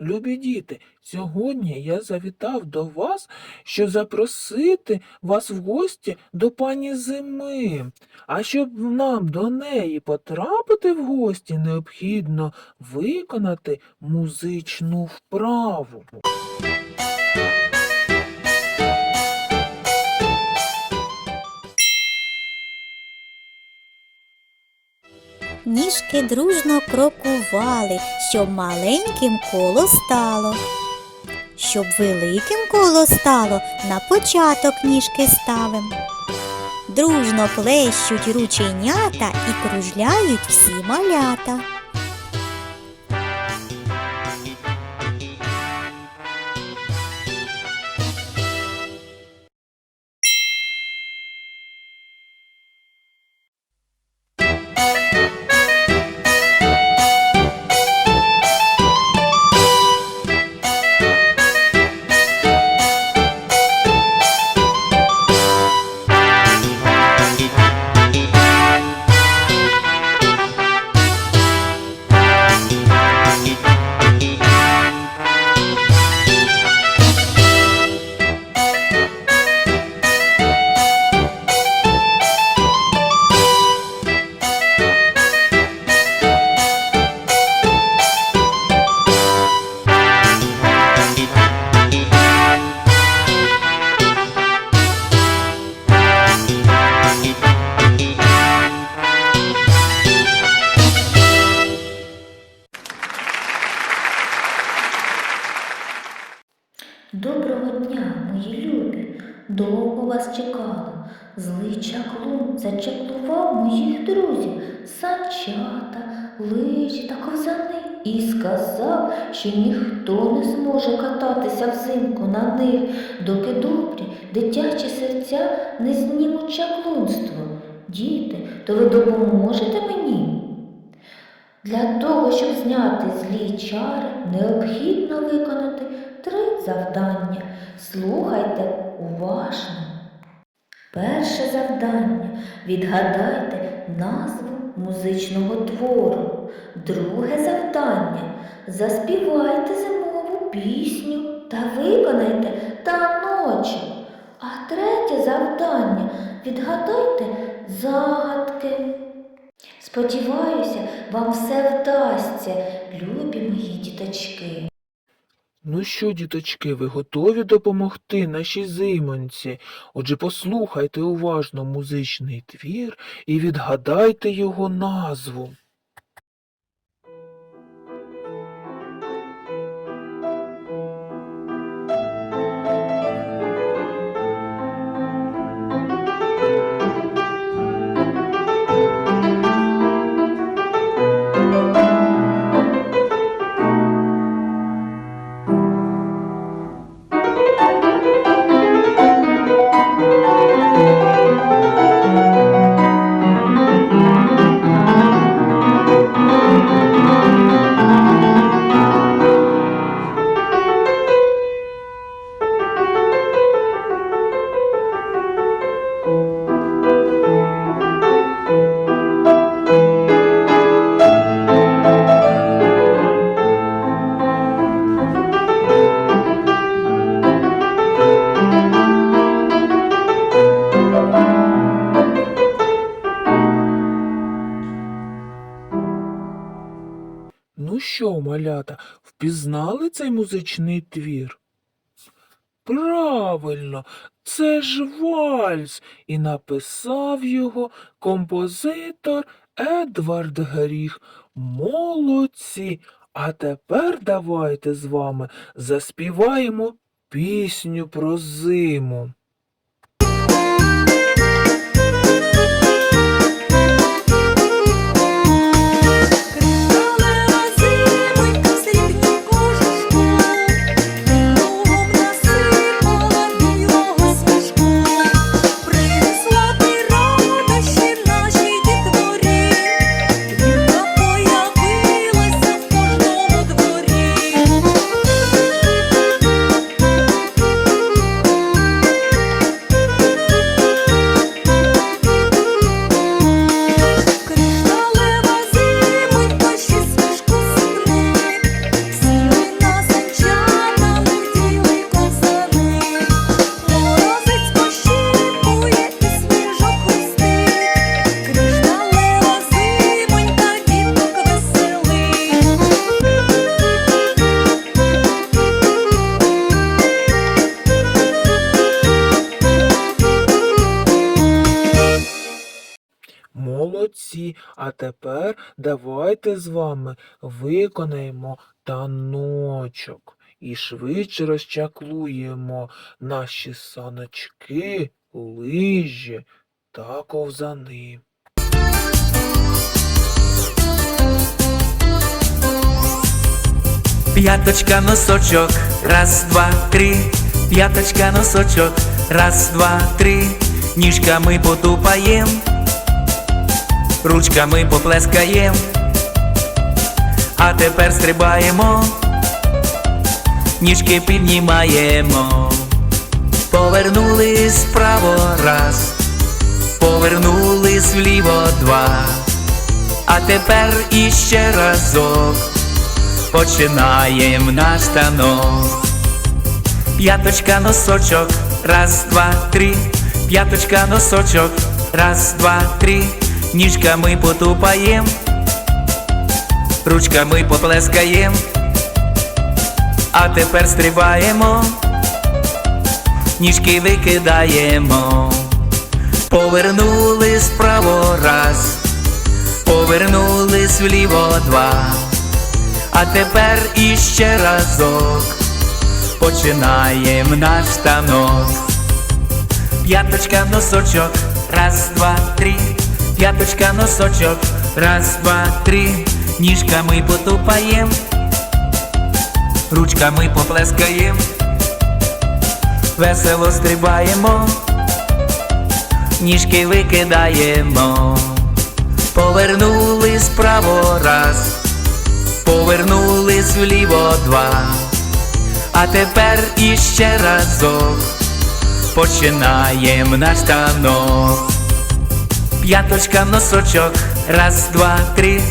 Любі діти. Сьогодні я завітав до вас, щоб запросити вас в гості до пані Зими. А щоб нам до неї потрапити в гості, необхідно виконати музичну вправу. Ніжки дружно крокували, щоб маленьким коло стало. Щоб великим коло стало, на початок ніжки ставим. Дружно плещуть рученята і кружляють всі малята. Злий чаклун зачаклував моїх друзів, санчата, лижі та ковзани і сказав, що ніхто не зможе кататися взимку на них, доки добрі дитячі серця не знімуть чаклунство. Діти, то ви допоможете мені? Для того, щоб зняти злі чари, необхідно виконати три завдання. Слухайте уважно. Перше завдання. Відгадайте назву музичного твору. Друге завдання. Заспівайте зимову пісню та виконайте таночок. А третє завдання. Відгадайте загадки. Сподіваюся, вам все вдасться, любі мої діточки. Ну що, діточки, ви готові допомогти нашій зимонці? Отже, послухайте уважно музичний твір і відгадайте його назву. Що, малята, впізнали цей музичний твір? Правильно, це ж вальс, і написав його композитор Едвард Гріх. Молодці! А тепер давайте з вами заспіваємо пісню про зиму. Молодці. А тепер давайте з вами виконаємо таночок і швидше розчаклуємо наші саночки, лижі та ковзани. П'яточка носочок, раз, два, три, п'яточка носочок, раз, два, три, ніжками потупаєм, ручками поплескаєм, а тепер стрибаємо, ніжки піднімаємо, повернулись вправо раз, повернулись вліво два, а тепер іще разок. Починаєм наш танок. П'яточка носочок, раз, два, три, п'яточка носочок, раз, два, три, ніжками потупаєм, ручками поплескаєм, а тепер стрибаємо, ніжки викидаємо, повернулись вправо раз, повернулись вліво два. А тепер іще разок. Починаєм наш танок. П'яточка носочок, раз, два, три, п'яточка носочок, раз, два, три, ніжками потупаєм, ручками поплескаєм, весело стрибаємо, ніжки викидаємо, повернулись вправо раз. Повернулись вліво два, а тепер іще разок. Починаєм наш танок. П'яточка носочок, раз, два, три,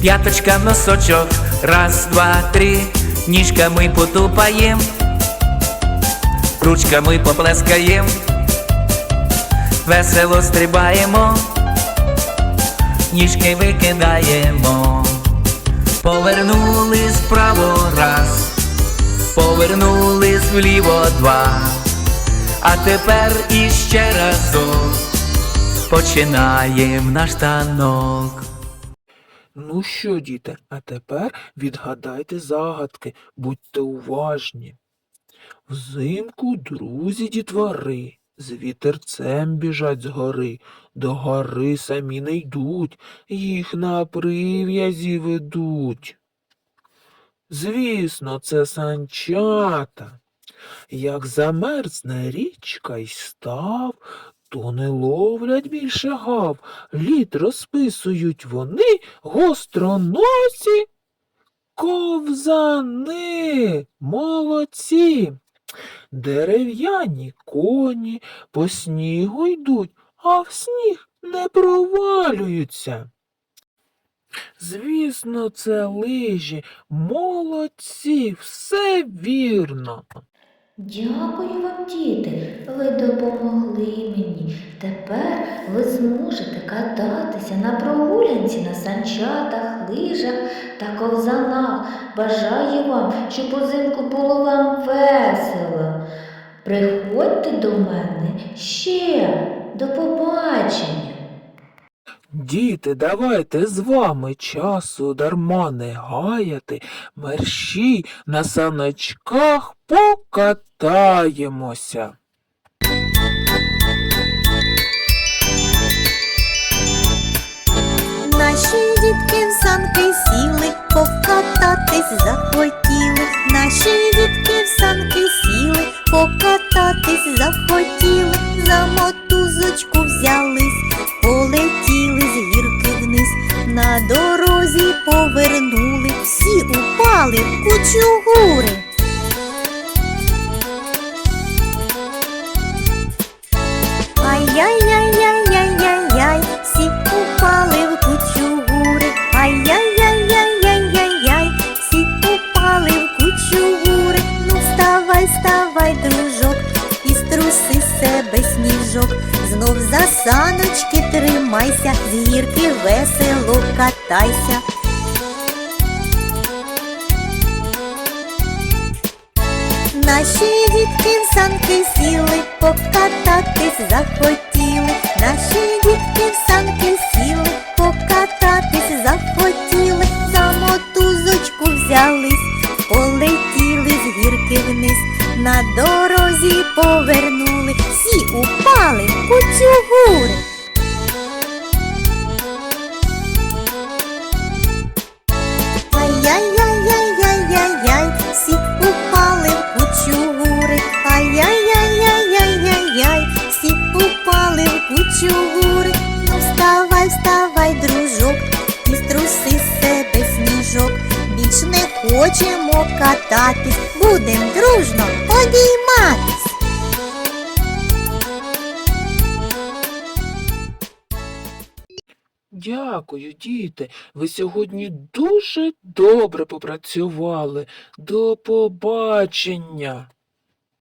п'яточка носочок, раз, два, три, ніжками потупаєм, ручками поплескаєм, весело стрибаємо, ніжки викидаємо. Повернулись вправо раз, повернулись вліво два, а тепер іще разок починаєм наш танок. Ну що, діти, а тепер відгадайте загадки, будьте уважні. Взимку друзі дітвори з вітерцем біжать з гори, до гори самі не йдуть, їх на прив'язі ведуть. Звісно, це санчата. Як замерзне річка й став, то не ловлять більше гав, лід розписують вони гостроносі ковзани. Молодці. Дерев'яні коні по снігу йдуть, а в сніг не провалюються. Звісно, це лижі. Молодці, все вірно. Дякую вам, діти, ви допомогли мені. Тепер ви зможете кататися на прогулянці на санчатах, лижах та ковзанах. Бажаю вам, щоб узимку було вам весело. Приходьте до мене ще. До побачення. Діти, давайте з вами часу дарма не гаяти, мерщій на саночках покатаємося. Наші дітки підіймайся, з гірки весело катайся. Наші дітки в санки сіли, покататись захотіли. Наші дітки в санки сіли, покататись захотіли. За мотузочку взялись, полетіли з гірки вниз. на хочемо кататись, будем дружно обійматись. Дякую, діти. Ви сьогодні дуже добре попрацювали. До побачення.